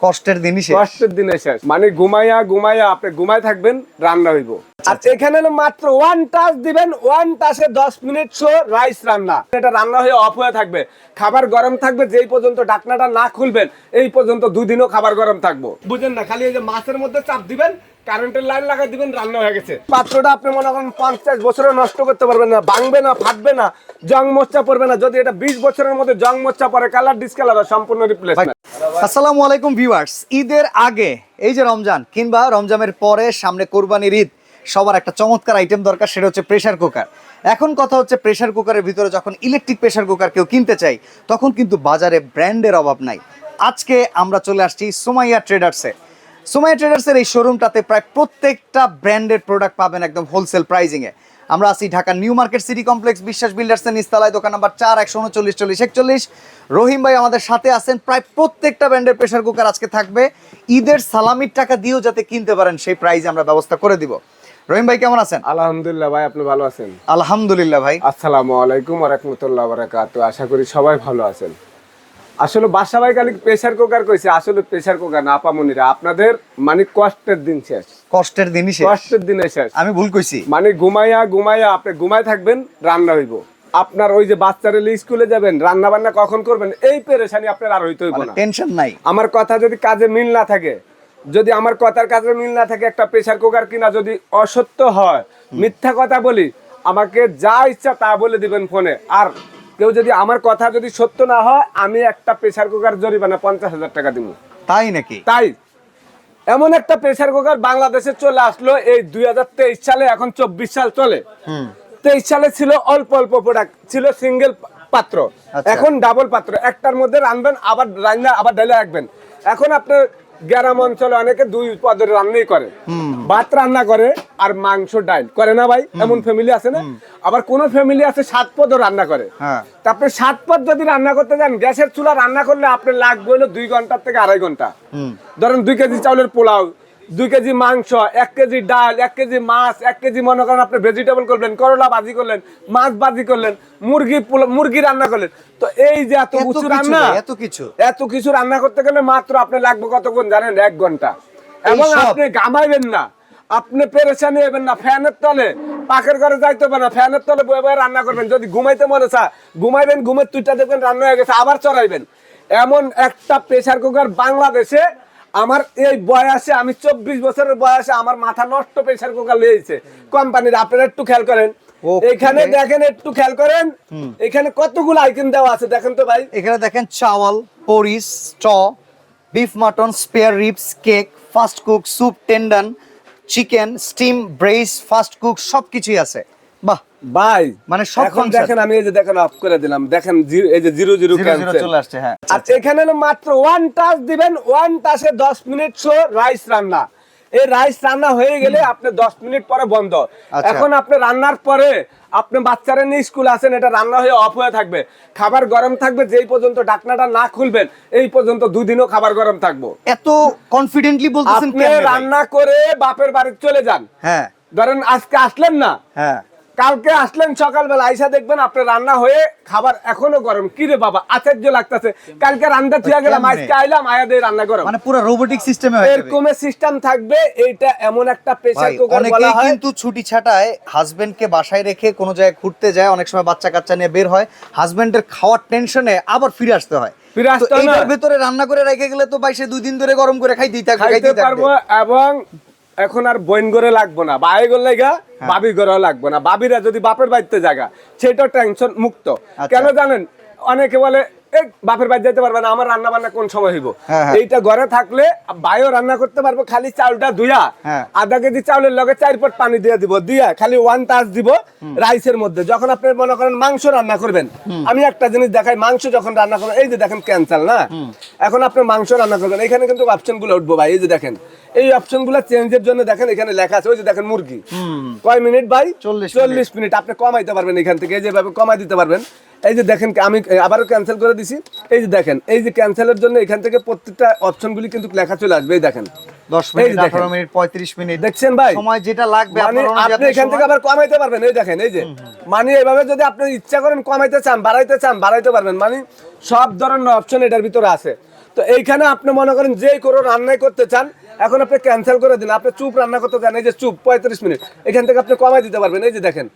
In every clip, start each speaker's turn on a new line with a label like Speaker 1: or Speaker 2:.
Speaker 1: কষ্টের দিনই শেষ।
Speaker 2: কষ্টের দিনে শেষ। মানে ঘুমাইয়া ঘুমাইয়া আপনি ঘুমায় থাকবেন রান্না হইব। আর এখানে মাত্র ওয়ান টাচ দিবেন ওয়ান টাচে দশ মিনিট শো রাইস রান্না। এটা রান্না হয়ে অফ হয়ে থাকবে। খাবার গরম থাকবে যেই পর্যন্ত ঢাকনাটা না খুলবেন এই পর্যন্ত দুদিনও খাবার গরম থাকব। বুঝেন না খালি এই যে মাছের মধ্যে চাপ দিবেন কারেন্টের লাইন লাগাই দিবেন রান্না হয়ে গেছে। পাত্রটা আপনি মনে করেন পঞ্চাশ বছরে নষ্ট করতে পারবেন না ভাঙবে না ফাটবে না জং মোচা পড়বে না। যদি এটা বিশ বছরের মধ্যে জং মোচা পরে কালার ডিসকালার হয় সম্পূর্ণ রিপ্লেসমেন্ট
Speaker 1: আসসালামু আলাইকুম ভিউয়ার্স ঈদের আগে এই যে রমজান কিংবা রমজানের পরে সামনে কোরবানির ঈদ সবার একটা চমৎকার আইটেম দরকার সেটা হচ্ছে প্রেসার কুকার এখন কথা হচ্ছে প্রেসার কুকারের ভিতরে যখন ইলেকট্রিক প্রেসার কুকার কেউ কিনতে চাই তখন কিন্তু বাজারে ব্র্যান্ডের অভাব নাই। আজকে আমরা চলে আসছি সোমাইয়া ট্রেডার্সে সোমাইয়া ট্রেডার্সের এই শোরুমটাতে প্রায় প্রত্যেকটা ব্র্যান্ডের প্রোডাক্ট পাবেন একদম হোলসেল প্রাইজিংয়ে আমরা আছি Dhaka new market city complex Biswas বিল্ডার্সের নিস্তালায় দোকান নাম্বার চার একশো উনচল্লিশ চল্লিশ একচল্লিশ। রহিম ভাই আমাদের সাথে আছেন প্রায় প্রত্যেকটা ব্র্যান্ডের প্রেসার কুকার আজকে থাকবে। ঈদের সালামির টাকা দিয়েও যাতে কিনতে পারেন সেই প্রাইজ আমরা ব্যবস্থা করে দিব। রহিম ভাই কেমন আছেন?
Speaker 2: আলহামদুলিল্লাহ ভাই আপনি ভালো আছেন?
Speaker 1: আলহামদুলিল্লাহ ভাই।
Speaker 2: আসসালামু আলাইকুম রহমতুল্লাহ বারাকাত আশা করি সবাই ভালো আছেন। আসলে বাসা ভাই খালি প্রেসার কুকার কইছে আসলে প্রেসার কুকার না আপামনিরা। আপনাদের মানে কষ্টের দিন শেষ।
Speaker 1: কষ্টের দিনই শেষ।
Speaker 2: কষ্টের দিনে শেষ।
Speaker 1: আমি ভুল কইছি।
Speaker 2: মানে ঘুমাইয়া ঘুমাইয়া আপনি ঘুমাই থাকবেন রান্না হইব। আপনার ওই যে বাচ্চারা স্কুলে যাবেন রান্না বান্না কখন করবেন এই পেরেশানি আপনার আর হইতে হইব না।
Speaker 1: টেনশন নাই।
Speaker 2: আমার কথা যদি কাজে মিল না থাকে যদি আমার কথার কাজে মিল না থাকে একটা প্রেসার কুকার কিনা যদি অসত্য হয় মিথ্যা কথা বলি আমাকে যা ইচ্ছা তা বলে দিবেন ফোনে। আর কেউ যদি আমার কথা যদি সত্য না হয় আমি একটা প্রেসার কুকার জরিমানা পঞ্চাশ হাজার টাকা দিব।
Speaker 1: তাই নাকি?
Speaker 2: তাই। এমন একটা প্রেসার কুকার বাংলাদেশে চলে আসলো এই দুই হাজার তেইশ সালে এখন চব্বিশ সাল চলে। তেইশ সালে ছিল অল্প অল্প প্রোডাক্ট ছিল সিঙ্গেল পাত্র।
Speaker 1: আচ্ছা।
Speaker 2: এখন ডাবল পাত্র। একটার মধ্যে রানবেন আবার রান্না আবার ডালে রাখবেন। এখন আপনার গ্রাম অঞ্চলে অনেকে দুই পদের রান্নাই করে। ভাত রান্না করে আর মাংস ডাইল করে না ভাই? এমন ফ্যামিলি আছে না? আবার কোন ফ্যামিলি আছে সাত পদও রান্না করে।
Speaker 1: হ্যাঁ।
Speaker 2: তারপরে সাত পদ যদি রান্না করতে যান গ্যাসের চুলা রান্না করলে আপনার লাগবে হলো দুই ঘণ্টার থেকে আড়াই
Speaker 1: ঘণ্টা।
Speaker 2: ধরেন দুই কেজি চাউলের পোলাও দুই কেজি মাংস এক কেজি ডাল এক কেজি মাছ এক কেজি মনে করেন আপনি ভেজিটেবল করলেন করলা ভাজি করলেন মাছ ভাজি করলেন মুরগি মুরগি রান্না করলেন। তো এই যে এত কিছু রান্না
Speaker 1: এত কিছু।
Speaker 2: এত কিছু রান্না করতে গেলে মাত্র আপনি লাগবে কতক্ষণ জানেন? এক ঘণ্টা। এবং আপনি ঘামাইবেন না। আপনি পেরেশানি হবেন না ফ্যানের তলে। পাখের ঘরে যাইতে হবে না ফ্যানের তলে বয়ে বয়ে রান্না করবেন। যদি ঘুমাইতে মনে চা ঘুমাইবেন ঘুমের তুইটা দেখবেন রান্না হয়ে গেছে আবার চড়াইবেন। এমন একটা প্রেসার কুকার বাংলাদেশে আমার এই বয়সে আমি চব্বিশ বছরের বয়সে আমার মাথা নষ্ট প্রেসার কুকার লেগেছে কোম্পানির আপনারা একটু খেয়াল করেন. এখানে দেখেন একটু খেয়াল করেন। এখানে কতগুলো আইটেম দেওয়া আছে দেখেন তো ভাই।
Speaker 1: এখানে দেখেন চাওয়াল পরিস স্ট beef mutton spare ribs cake fast cook soup tendon chicken steam breast fast cook সবকিছুই আছে। বাহ
Speaker 2: ভাই
Speaker 1: মানে সব
Speaker 2: দেখেন আমি এই যে দেখেন অফ করে দিলাম দেখেন এই যে জিরো জিরো
Speaker 1: চলে আসছে হ্যাঁ
Speaker 2: আর এখানে মাত্র ওয়ান টাচ দিবেন ওয়ান টাচে দশ মিনিট শো রাইস রান্না। এই রাইস রান্না হয়ে গেলে আপনি দশ মিনিট পরে বন্ধ।
Speaker 1: আচ্ছা।
Speaker 2: এখন আপনি রান্নার পরে আপনি বাচ্চারা নিয়ে স্কুল আছেন এটা রান্না হয়ে অফ হয়ে থাকবে। খাবার গরম থাকবে যেই পর্যন্ত ডাকনাটা না খুলবেন এই পর্যন্ত দুদিনও খাবার গরম থাকব।
Speaker 1: এত কনফিডেন্টলি বলতেছেন
Speaker 2: আপনি রান্না করে বাপের বাড়িতে চলে যান।
Speaker 1: হ্যাঁ।
Speaker 2: ধরেন আজকে আসলেন না।
Speaker 1: হ্যাঁ।
Speaker 2: কালকে আসলেন সকালবেলা আইসা দেখবেন আপনার রান্না হয়ে খাবার এখনও গরম। কি রে বাবা আচার্য লাগতেছে। কালকে রান্না থুয়া গেলাম আজকে আইলাম আয়া দিয়ে রান্না গরম।
Speaker 1: মানে পুরো রোবোটিক সিস্টেমে হয়ে যাবে।
Speaker 2: এরকমের সিস্টেম থাকবে এইটা এমন একটা প্রেসার কুকার বলা হয়।
Speaker 1: কিন্তু ছুটি ছাটায় হাজবেন্ডকে বাসায় রেখে কোনো জায়গায় ঘুরতে যায় অনেক সময় বাচ্চা কাচ্চা নিয়ে বের হয় হাজবেন্ডের খাওয়ার টেনশনে আবার ফিরে আসতে হয়। এইটার ভেতরে রান্না করে রেখে গেলে তো সে দুই দিন ধরে গরম করে খাইতেই থাকবে
Speaker 2: খাইতে পারব এবং এখন আর বইন করে লাগবো না। বাই গলে গা
Speaker 1: হ্যাঁ।
Speaker 2: বাবি করে লাগবো না। বাবিরা যদি বাপের বাড়িতে জায়গা সেটা টেনশন মুক্ত।
Speaker 1: আচ্ছা।
Speaker 2: কেন জানেন? অনেকে বলে বাপের বাড়ি যেতে পারবে না আমার রান্না বান্না কোন সময় হইব?
Speaker 1: হ্যাঁ, হ্যাঁ।
Speaker 2: এইটা ঘরে থাকলে বাইও রান্না করতে পারব খালি চাউলটা ধুয়া। আধা কেজি চাউলের লগে চার পট পানি দিয়ে দিব দিয়া খালি ওয়ান টাচ দিব রাইসের মধ্যে। যখন আপনি মনে করেন মাংস রান্না করবেন আমি একটা জিনিস দেখাই মাংস যখন রান্না করবেন এই যে দেখেন ক্যান্সার না? এখন আপনি মাংস রান্না করবেন এখানে কিন্তু অপশনগুলো উঠবো ভাই এই যে দেখেন। এই অপশনগুলো চেঞ্জের জন্য দেখেন এখানে লেখা আছে ওই যে দেখেন মুরগি। কয় মিনিট ভাই?
Speaker 1: 40
Speaker 2: চল্লিশ মিনিট। আপনি কমাইতে পারবেন এখান থেকে যেভাবে কমাই দিতে পারবেন। এই যে দেখেন আমি আবারও ক্যান্সেল করে দিছি। এই যে দেখেন এই যে ক্যান্সেলের জন্য এখান থেকে প্রত্যেকটা অপশনগুলি কিন্তু লেখা চলে আসবে এই দেখেন।
Speaker 1: দশ মিনিট আঠারো মিনিট পঁয়ত্রিশ মিনিট।
Speaker 2: দেখছেন ভাই?
Speaker 1: সময় যেটা লাগবে
Speaker 2: মানে আপনি এখান থেকে আবার কমাইতে পারবেন এই দেখেন এই যে। মানে এইভাবে যদি আপনি ইচ্ছা করেন কমাইতে চান বাড়াইতে চান বাড়াইতে পারবেন। মানে সব ধরনের অপশন এটার ভিতরে আছে। তো এইখানে আপনি মনে করেন যে কোনো রান্নাই করতে চান এখন আপনি ক্যান্সেল করে দিন। আপনি চুপ রান্না করতে চান এই যে চুপ পঁয়ত্রিশ মিনিট। এখান থেকে আপনি কমাই দিতে পারবেন এই যে দেখেন।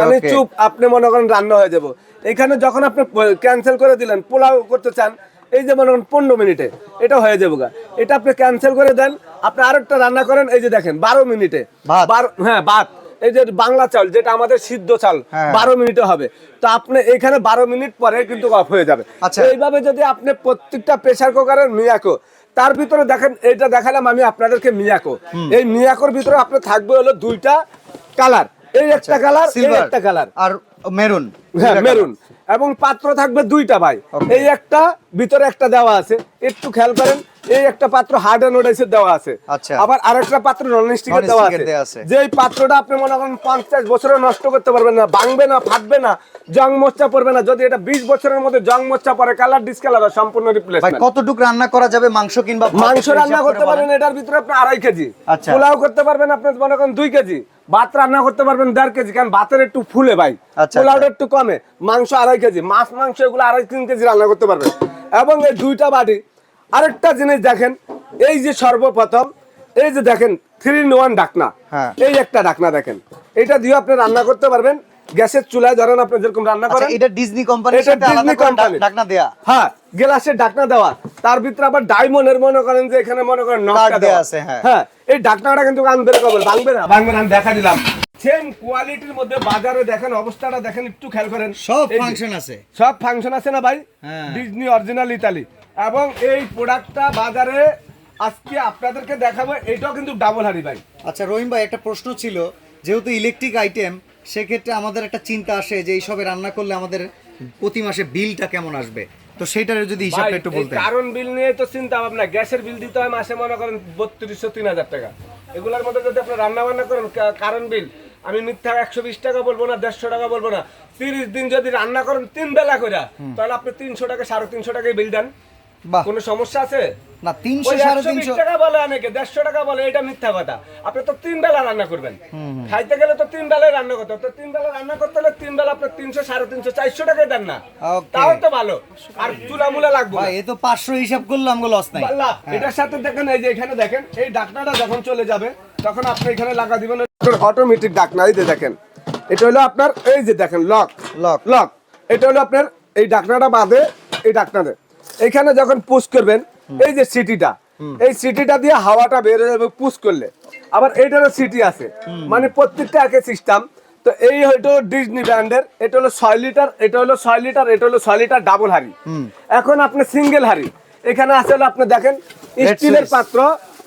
Speaker 2: মানে চুপ আপনি মনে করেন রান্না হয়ে যাব। এখানে যখন আপনি ক্যান্সেল করে দিলেন পোলাও করতে চান এই যে মনে করেন পনেরো মিনিটে এটা হয়ে যাবে গা। এটা আপনি ক্যান্সেল করে দেন আপনি আরেকটা রান্না করেন এই যে দেখেন বারো মিনিটে। হ্যাঁ ভাত। এই যে বাংলা চাল যেটা আমাদের সিদ্ধ চাল
Speaker 1: হ্যাঁ।
Speaker 2: বারো মিনিটে হবে। তো আপনি এখানে বারো মিনিট পরে কিন্তু অফ হয়ে যাবে।
Speaker 1: আচ্ছা।
Speaker 2: এইভাবে যদি আপনি প্রত্যেকটা প্রেসার কুকারের মিয়াকো তার ভিতরে দেখেন এটা দেখালাম আমি আপনাদেরকে মিয়াকো। এই মিয়াকোর ভিতরে আপনার থাকবে হলো দুইটা কালার এই একটা কালার এই একটা কালার
Speaker 1: আর মেরুন
Speaker 2: হ্যাঁ মেরুন এবং পাত্র থাকবে দুইটা ভাই। এই একটা ভিতরে একটা দেওয়া আছে। একটু খেয়াল করেন এই একটা পাত্র হার্ড এন্ড ওডাইসের দেওয়া আছে।
Speaker 1: আচ্ছা।
Speaker 2: আবার আরেকটা পাত্র নন স্টিকের দেওয়া আছে। যে পাত্রটা আপনি মনে করেন পঞ্চাশ বছরে নষ্ট করতে পারবেন না ভাঙবে না ফাটবে না জং মোচা পড়বে না। যদি এটা বিশ বছরের মধ্যে জং মোচা পরে কালার ডিসকালার হয় সম্পূর্ণ রিপ্লেসমেন্ট
Speaker 1: কতটুকু রান্না করা যাবে? মাংস কিংবা
Speaker 2: মাংস রান্না করতে
Speaker 1: করে
Speaker 2: পারবেন এটার ভিতরে আপনি আড়াই কেজি।
Speaker 1: আচ্ছা।
Speaker 2: পোলাও করতে পারবেন আপনি মনে করেন দুই কেজি। ভাত রান্না করতে পারবেন দেড় কেজি কারণ ভাতের একটু ফুলে ভাই।
Speaker 1: আচ্ছা,
Speaker 2: পোলাওটা একটু কমে। মাংস আড়াই কেজি। মাছ মাংস এগুলো আড়াই তিন কেজি রান্না করতে পারবেন। এবং এই দুইটা বাটি আরেকটা জিনিস দেখেন এই যে সর্বপ্রথম এই যে দেখেন থ্রি ইন ওয়ান ডাকনা
Speaker 1: হ্যাঁ।
Speaker 2: এই একটা ডাকনা দেখেন। এটা দিয়ে আপনি রান্না করতে পারবেন। গ্যাসের চুলায় ধরেন আপনি যেরকম রান্না
Speaker 1: আচ্ছা
Speaker 2: করেন
Speaker 1: এটা ডিজনি কোম্পানির
Speaker 2: এটা ডিজনি কোম্পানি।
Speaker 1: ডাকনা দেয়া।
Speaker 2: হ্যাঁ গ্লাসের ডাকনা দেওয়া। তার ভিতরে আবার ডায়মন্ডের মনে করেন যে এখানে মনে করেন
Speaker 1: দেয়া
Speaker 2: দেওয়া।
Speaker 1: আছে, হ্যাঁ।
Speaker 2: হ্যাঁ এই ডাকনাটা কিন্তু আনবে কবল ভাঙবে না। ভাঙবে না দেখা দিলাম। সেম কোয়ালিটির মধ্যে বাজারে দেখেন অবস্থাটা দেখেন একটু খেয়াল করেন।
Speaker 1: সব ফাংশন আছে।
Speaker 2: সব ফাংশন আছে না ভাই। ডিজনি অরিজিনাল ইতালি এবং এই প্রোডাক্টটা বাজারে আজকে আপনাদেরকে দেখাবো এটাও কিন্তু ডাবল হারি ভাই।
Speaker 1: আচ্ছা রহিম ভাই একটা প্রশ্ন ছিল যেহেতু ইলেকট্রিক আইটেম সেক্ষেত্রে আমাদের একটা চিন্তা আসে যে এইসবে রান্না করলে আমাদের প্রতি মাসে বিলটা কেমন আসবে? তো সেইটার যদি হিসাবটা একটু
Speaker 2: এই
Speaker 1: বলতেন।
Speaker 2: কারণ বিল নিয়ে তো চিন্তা ভাবনা গ্যাসের বিল দিতে হয় মাসে মনে করেন বত্রিশশো তিন হাজার টাকা। এগুলোর মধ্যে যদি আপনি রান্না বান্না করেন কারণ বিল আমি মিথ্যা একশো বিশ টাকা বলব না দেড়শো টাকা বলব না। তিরিশ দিন যদি রান্না করেন তিন বেলা করে তাহলে আপনি তিনশো টাকা সাড়ে তিনশো টাকায় বিল দেন। কোনো সমস্যা আছে?
Speaker 1: না তিনশো সাড়ে তিনশো
Speaker 2: টাকা বলে অনেকে দেড়শো টাকা বলে এটা মিথ্যা কথা। আপনি তো তিন বেলা রান্না করবেন। খাইতে গেলে তো তিন বেলায় রান্না করতে। তো তিন বেলা রান্না করতে হলে তিন বেলা আপনার তিনশো সাড়ে তিনশো চারশো টাকায় দেন না। তাও তো ভালো। আর চুলা মুলা লাগবে
Speaker 1: এ তো পাঁচশো হিসাব করলে আমগো লস নাই।
Speaker 2: এটার সাথে দেখেন এই যে এখানে দেখেন এই ডাকনাটা যখন চলে যাবে তখন আপনি এখানে লাগা দিবেন অটোমেটিক ডাকনা এই যে দেখেন। এটা হলো আপনার এই যে দেখেন লক
Speaker 1: লক
Speaker 2: লক এটা হলো আপনার এই ডাকনাটা বাদে এই ডাকনাতে এখানে যখন পুশ করবেন এই যে সিটিটা এই সিটিটা দিয়ে হাওয়াটা বের হয়ে যাবে পুশ করলে। আবার এইটারও সিটি আছে। মানে প্রত্যেকটা একই সিস্টেম তো এই হয়তো ডিজনি ব্র্যান্ডের এটা হলো ছয় লিটার এটা হলো ছয় লিটার এটা হলো ছয় লিটার ডাবল হাড়ি। এখন আপনি সিঙ্গেল হাড়ি। এখানে আছে হলো আপনি দেখেন স্টিলের পাত্র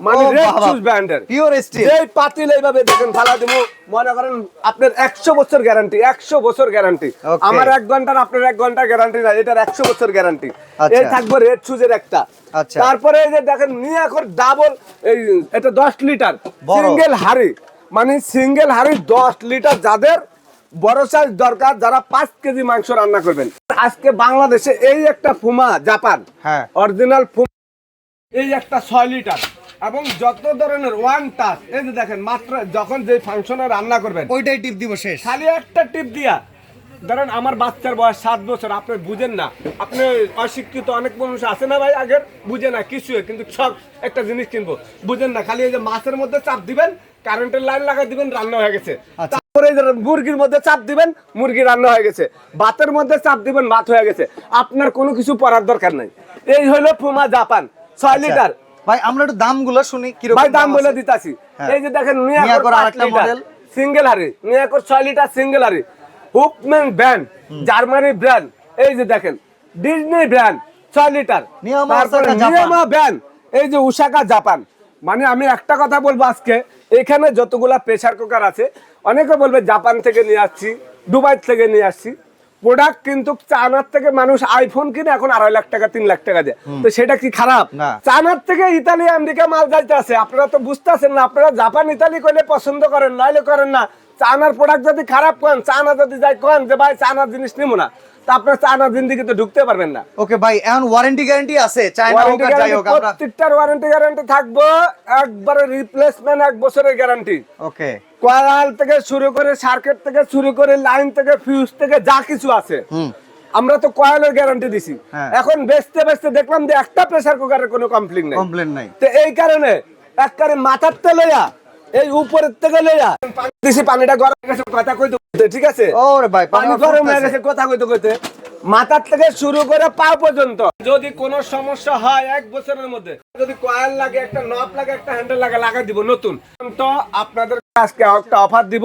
Speaker 2: মানে রেড
Speaker 1: বাবা।
Speaker 2: ব্র্যান্ডের
Speaker 1: পিওর স্টিল
Speaker 2: পাতিল এইভাবে দেখেন ফালা দিব মনে করেন আপনার একশো বছর গ্যারান্টি একশো বছর গ্যারান্টি আমার এক ঘণ্টার আপনার এক ঘণ্টার গ্যারান্টি না এটার একশো বছর গ্যারান্টি
Speaker 1: আচ্ছা।
Speaker 2: এই থাকবে রেড একটা
Speaker 1: আচ্ছা।
Speaker 2: তারপরে এই যে দেখেন নিয়ে এখন ডাবল এই এটা দশ লিটার
Speaker 1: বড়।
Speaker 2: সিঙ্গেল হাড়ি মানে সিঙ্গেল হাড়ি দশ লিটার যাদের বড় সাইজ দরকার যারা পাঁচ কেজি মাংস রান্না করবেন আজকে বাংলাদেশে এই একটা ফুমা জাপান
Speaker 1: হ্যাঁ।
Speaker 2: অরিজিনাল ফুমা এই একটা ছয় লিটার এবং যত ধরনের ওয়ান টাচ এই যে দেখেন মাত্র যখন যে ফাংশনে রান্না করবেন
Speaker 1: ওইটাই টিপ দিব শেষ।
Speaker 2: খালি একটা টিপ দিয়া ধরেন আমার বাচ্চার বয়স সাত বছর আপনি বুঝেন না আপনি অশিক্ষিত অনেক মানুষ আছে না ভাই আগের বুঝে না কিছু কিন্তু সব একটা জিনিস কিনবো। বুঝেন না খালি এই যে মাছের মধ্যে চাপ দিবেন কারেন্টের লাইন লাগাই দিবেন রান্না হয়ে গেছে।
Speaker 1: আচ্ছা।
Speaker 2: তারপরে মুরগির মধ্যে চাপ দিবেন মুরগি রান্না হয়ে গেছে। ভাতের মধ্যে চাপ দিবেন ভাত হয়ে গেছে। আপনার কোনো কিছু পড়ার দরকার নাই। এই হলো ফুমা জাপান ছয় লিটার।
Speaker 1: ভাই আমরা একটু দামগুলো শুনি কীরকম
Speaker 2: ভাই দাম বলে? দিতাছি।
Speaker 1: হ্যাঁ।
Speaker 2: এই যে দেখেন
Speaker 1: মিয়াকোর আরেকটা model।
Speaker 2: সিঙ্গেল হারি মিয়াকোর ছয় লিটার সিঙ্গেল হারি হুকম্যান ব্র্যান্ড জার্মানি ব্র্যান্ড এই যে দেখেন ডিজনি ব্র্যান্ড ছয় লিটার
Speaker 1: নিয়ামা
Speaker 2: ব্র্যান্ড এই যে উসাকা জাপান মানে আমি একটা কথা বলব আজকে এখানে যতগুলা প্রেসার কুকার আছে অনেকে বলবে জাপান থেকে নিয়ে আসছি দুবাই থেকে নিয়ে আসছি। প্রোডাক্ট কিন্তু চায়নার থেকে মানুষ আইফোন কিনে এখন আড়াই লাখ টাকা তিন লাখ টাকা দেয়। তো সেটা কি খারাপ। চায়নার থেকে ইতালি আমেরিকা মাল যাইতে আছে আপনারা তো বুঝতেছেন না আপনারা জাপান ইতালি করলে পছন্দ করেন নাইলে করেন না। চায়নার প্রোডাক্ট যদি খারাপ করেন চায়না যদি যাই করেন যে ভাই চায়নার জিনিস নিব না তা আপনার জিন্দিগিতে ঢুকতে পারবেন না।
Speaker 1: ওকে ভাই এখন ওয়ারেন্টি গ্যারান্টি আছে চায়না হোক আর যাই হোক আমরা
Speaker 2: প্রত্যেকটার ওয়ারেন্টি গ্যারান্টি থাকব একবারে রিপ্লেসমেন্ট এক বছরের গ্যারান্টি
Speaker 1: ওকে।
Speaker 2: কয়েল থেকে শুরু করে সার্কিট থেকে শুরু করে লাইন থেকে ফিউজ থেকে যা কিছু আছে
Speaker 1: হুম।
Speaker 2: আমরা তো কয়েলের গ্যারান্টি দিছি।
Speaker 1: হ্যাঁ।
Speaker 2: এখন বেচতে বেচতে দেখলাম যে একটা প্রেসার কুকারের কোনো কমপ্লেন নেই।
Speaker 1: কমপ্লেন নাই।
Speaker 2: তো এই কারণে একবারে মাথার লইয়া এই উপরের থেকে লইয়া। দিছি পানিটা গরম হয়ে গেছে কথা কইতে কইতে, ঠিক আছে?
Speaker 1: ওরে ভাই
Speaker 2: পানি গরম হয়ে গেছে কথা কইতে কইতে। মাথার থেকে শুরু করে পা পর্যন্ত। যদি কোনো সমস্যা হয় এক বছরের মধ্যে যদি কয়েল লাগে একটা নব লাগে একটা হ্যান্ডেল লাগে লাগাই দিব নতুন। তো আপনাদের আজকে একটা অফার দিব।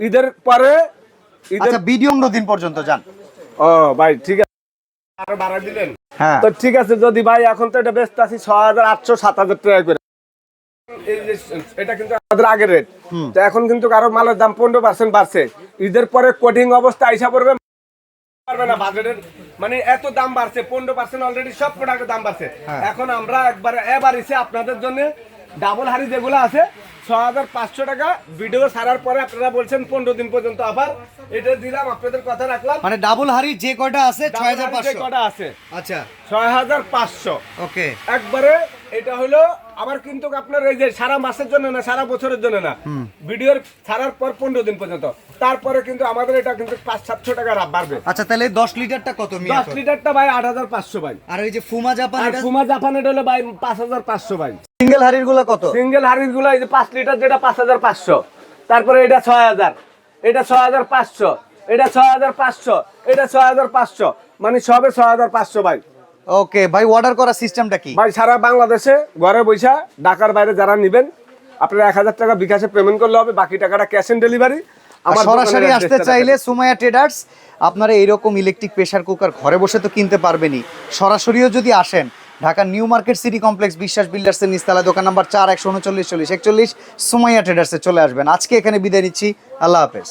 Speaker 2: ঈদের পরে ঈদের
Speaker 1: আচ্ছা ভিডিও দিন পর্যন্ত যান।
Speaker 2: ও ভাই ঠিক আছে। আরও বাড়াই দিলেন।
Speaker 1: হ্যাঁ।
Speaker 2: তো ঠিক আছে যদি ভাই এখন তো এটা ব্যস্ত আছি ছয় হাজার আটশো সাত হাজার টাকা করে। এটা কিন্তু আমাদের আগের রেট তো এখন কিন্তু আরও মালের দাম পনেরো পার্সেন্ট বাড়ছে। ঈদের পরে কোটিং অবস্থা আইসা পড়বে পারবে না বাজেটের মানে এত দাম বাড়ছে পনেরো পার্সেন্ট অলরেডি সব প্রোডাক্টের দাম বাড়ছে। এখন আমরা একবার এবার এসে আপনাদের জন্য ডাবল হাড়ি যেগুলো আছে ছ হাজার পাঁচশো টাকা ভিডিও সারার পরে আপনারা বলছেন পনেরো দিন পর্যন্ত আবার এটা দিলাম আপনাদের কথা রাখলাম।
Speaker 1: মানে ডাবল হাড়ি যে কয়টা আছে ছয় হাজার পাঁচশো?
Speaker 2: কটা আছে?
Speaker 1: আচ্ছা।
Speaker 2: ছয় হাজার পাঁচশো।
Speaker 1: ওকে
Speaker 2: একবারে এটা হলো আবার কিন্তু আপনার এই যে সারা মাসের জন্য না সারা বছরের জন্য না। ভিডিওর ছাড়ার পর পনেরো দিন পর্যন্ত। তারপরে কিন্তু আমাদের এটা কিন্তু পাঁচ সাতশো টাকা বাড়বে।
Speaker 1: আচ্ছা তাহলে দশ লিটারটা কত
Speaker 2: দশ লিটারটা ভাই আট হাজার পাঁচশো ভাই।
Speaker 1: আর এই যে ফুমা জাপান
Speaker 2: ফুমা জাপান এটা হলো ভাই পাঁচ হাজার পাঁচশো ভাই।
Speaker 1: সিঙ্গেল হাড়িরগুলো কত?
Speaker 2: সিঙ্গেল হাড়িরগুলো এই যে পাঁচ লিটার যেটা পাঁচ হাজার পাঁচশো। তারপরে এটা ছয় হাজার। এটা ছয় হাজার পাঁচশো। এটা ছয় হাজার পাঁচশো। এটা ছয় হাজার পাঁচশো। মানে সবে ছয় হাজার পাঁচশো ভাই।
Speaker 1: ওকে ভাই অর্ডার করার সিস্টেমটা কি?
Speaker 2: ভাই সারা বাংলাদেশে ঘরে বৈশা ঢাকার বাইরে যারা নিবেন আপনারা এক হাজার টাকা বিকাশে পেমেন্ট করলে হবে বাকি টাকাটা ক্যাশ অন ডেলিভারি
Speaker 1: সরাসরি আসতে চাইলে সুমাইয়া ট্রেডার্স আপনারা এইরকম ইলেকট্রিক প্রেসার কুকার ঘরে বসে তো কিনতে পারবেনই। সরাসরিও যদি আসেন ঢাকার new market city complex Biswas বিল্ডার্সের নিস্তালা দোকান নাম্বার চার একশো উনচল্লিশ চল্লিশ একচল্লিশ সুমাইয়া ট্রেডার্সে চলে আসবেন। আজকে এখানে বিদায় নিচ্ছি। আল্লাহ হাফেজ।